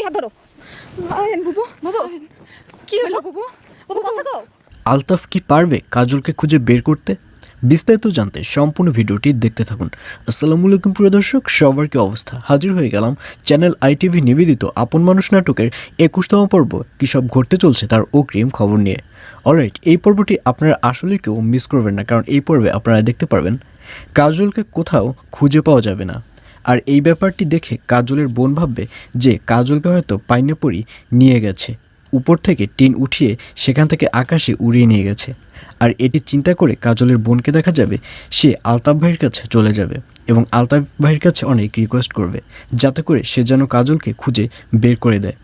ওই হাত ধরো। আয়ন বুবু। বুবু কি হলো? বুবু। বুবু কথা কও। আলতাফ কি পারবে কাজলকে খুঁজে বের করতে? বিস্তারিত জানতে সম্পূর্ণ ভিডিওটি দেখতে থাকুন। আসসালামু আলাইকুম প্রিয় দর্শক। সবার কি অবস্থা? হাজির হয়ে গেলাম চ্যানেল আইটিভি নিবেদিত আপন মানুষ নাটকের একুশতম পর্ব। কী সব ঘটতে চলছে তার অগ্রিম খবর নিয়ে? অলরাইট এই পর্বটি আপনারা আসলে কেউ মিস করবেন না কারণ এই পর্বে আপনারা দেখতে পারবেন কাজলকে কোথাও খুঁজে পাওয়া যাবে না। আর এই ব্যাপারটি দেখে কাজলের বোন ভাববে যে কাজলকে হয়তো পাইনাপুরি নিয়ে গেছে। উপর থেকে টিন উঠিয়ে সেখান থেকে আকাশে উড়িয়ে নিয়ে গেছে। আর এটি চিন্তা করে কাজলের বোনকে দেখা যাবে সে আলতাফ ভাইয়ের কাছে চলে যাবে এবং আলতাফ ভাইয়ের কাছে অনেক রিকোয়েস্ট করবে, যাতে করে সে যেন কাজলকে খুঁজে বের করে দেয়।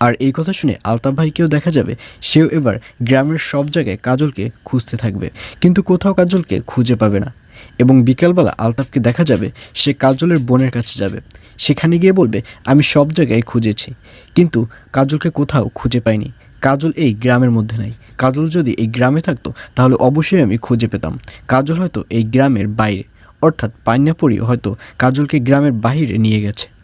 আর এই কথা শুনে আলতাফ ভাইকেও দেখা যাবে সেও এবার গ্রামের সব জায়গায় কাজলকে খুঁজতে থাকবে, কিন্তু কোথাও কাজলকে খুঁজে পাবে না। এবং বিকালবেলা আলতাফকে দেখা যাবে, সে কাজলের বোনের কাছে যাবে। সেখানে গিয়ে বলবে, আমি সব জায়গায় খুঁজেছি, কিন্তু কাজলকে কোথাও খুঁজে পাইনি। কাজল এই গ্রামের মধ্যে নাই। কাজল যদি এই গ্রামে থাকতো, তাহলে অবশ্যই আমি খুঁজে পেতাম। কাজল হয়তো এই গ্রামের বাইরে। অর্থাৎ পান্নাপুরি হয়তো কাজলকে গ্রামের বাইরে নিয়ে গেছে।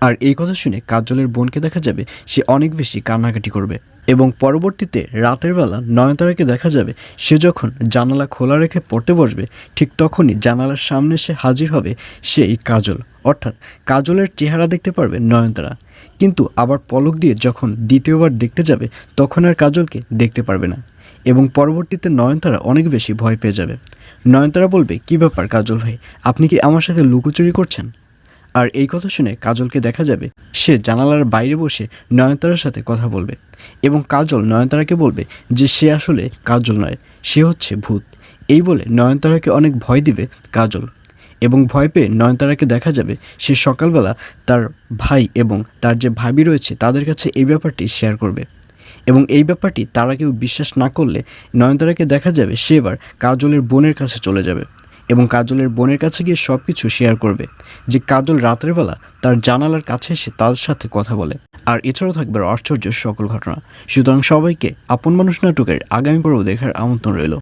আর এই কথা শুনে কাজলের বোনকে দেখা যাবে সে অনেক বেশি কান্নাকাটি করবে। এবং পরবর্তীতে রাতের বেলা নয়নতারাকে দেখা যাবে সে যখন জানালা খোলা রেখে পড়তে বসবে, ঠিক তখনই জানালার সামনে সে হাজির হবে সেই কাজল। অর্থাৎ কাজলের চেহারা দেখতে পারবে নয়নতারা। কিন্তু আবার পলক দিয়ে যখন দ্বিতীয়বার দেখতে যাবে, তখন আর কাজলকে দেখতে পারবে না। এবং পরবর্তীতে নয়নতারা অনেক বেশি ভয় পেয়ে যাবে। নয়নতারা বলবে, কী ব্যাপার কাজল ভাই, আপনি কি আমার সাথে লুকোচুরি করছেন? আর এই কথা শুনে কাজলকে দেখা যাবে, সে জানালার বাইরে বসে নয়নতারার সাথে কথা বলবে এবং কাজল নয়নতারাকে বলবে যে সে আসলে কাজল নয়, সে হচ্ছে ভূত। এই বলে নয়নতারাকে অনেক ভয় দিবে কাজল এবং ভয় পেয়ে নয়নতারাকে দেখা যাবে সে সকালবেলা তার ভাই এবং তার যে ভাবি রয়েছে তাদের কাছে এই ব্যাপারটি শেয়ার করবে এবং এই ব্যাপারটি তারা কেউ বিশ্বাস না করলে নয়নতারাকে দেখা যাবে সে এবার কাজলের বোনের কাছে চলে যাবে। এবং কাজলের বোনের কাছে গিয়ে সব কিছু শেয়ার করবে। যে কাজল রাতের বেলা তার জানালার কাছে এসে তার সাথে কথা বলে। আর এছাড়াও থাকবে আশ্চর্য সকল ঘটনা। সুতরাং সবাইকে আপন মানুষ নাটকের আগামী পর্ব দেখার আমন্ত্রণ রইল।